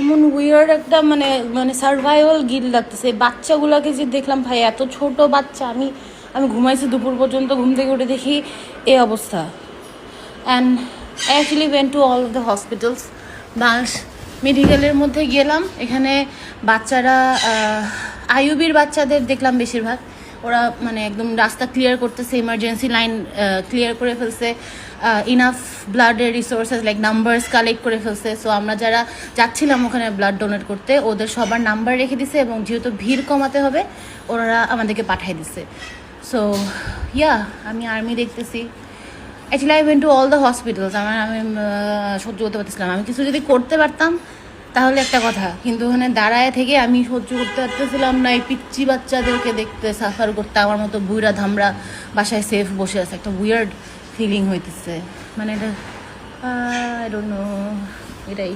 এমন উইয়ার্ড একটা মানে মানে সার্ভাইভাল গিল লাগতেছে। বাচ্চাগুলোকে যে দেখলাম, ভাই, এত ছোট বাচ্চা, আমি আমি ঘুমাইছি দুপুর পর্যন্ত, ঘুম থেকে উঠে দেখি এই অবস্থা। And actually went to all of the hospitals Bangladesh মেডিকেলের মধ্যে গেলাম। এখানে বাচ্চারা আইউবির বাচ্চাদের দেখলাম বেশিরভাগ। ওরা মানে একদম রাস্তা ক্লিয়ার করতেছে ইমার্জেন্সি লাইন ক্লিয়ার করে ফেলছে। ইনাফ ব্লাডের রিসোর্সেস লাইক নাম্বারস কালেক্ট করে ফেলছে। সো আমরা যারা যাচ্ছিলাম ওখানে ব্লাড ডোনেট করতে, ওদের সবার নাম্বার রেখে দিছে এবং যেহেতু ভিড় কমাতে হবে, ওনারা আমাদেরকে পাঠিয়ে দিছে। সো ইয়া আমি আর্মি দেখতেছি। Actually I went to all the hospitals আমার, আমি সহ্য করতে পারতেছিলাম আমি কিছু যদি করতে পারতাম তাহলে একটা কথা, কিন্তু ওখানে দাঁড়ায় থেকে আমি সহ্য করতে পারতেছিলাম না, এই পিচ্চি বাচ্চাদেরকে দেখতে সাফার করতে আমার মতো বুইরা ধামরা বাসায় সেফ বসে আছে, একটা উইয়ার্ড ফিলিং হইতেছে। মানে এটা আই নো এটাই।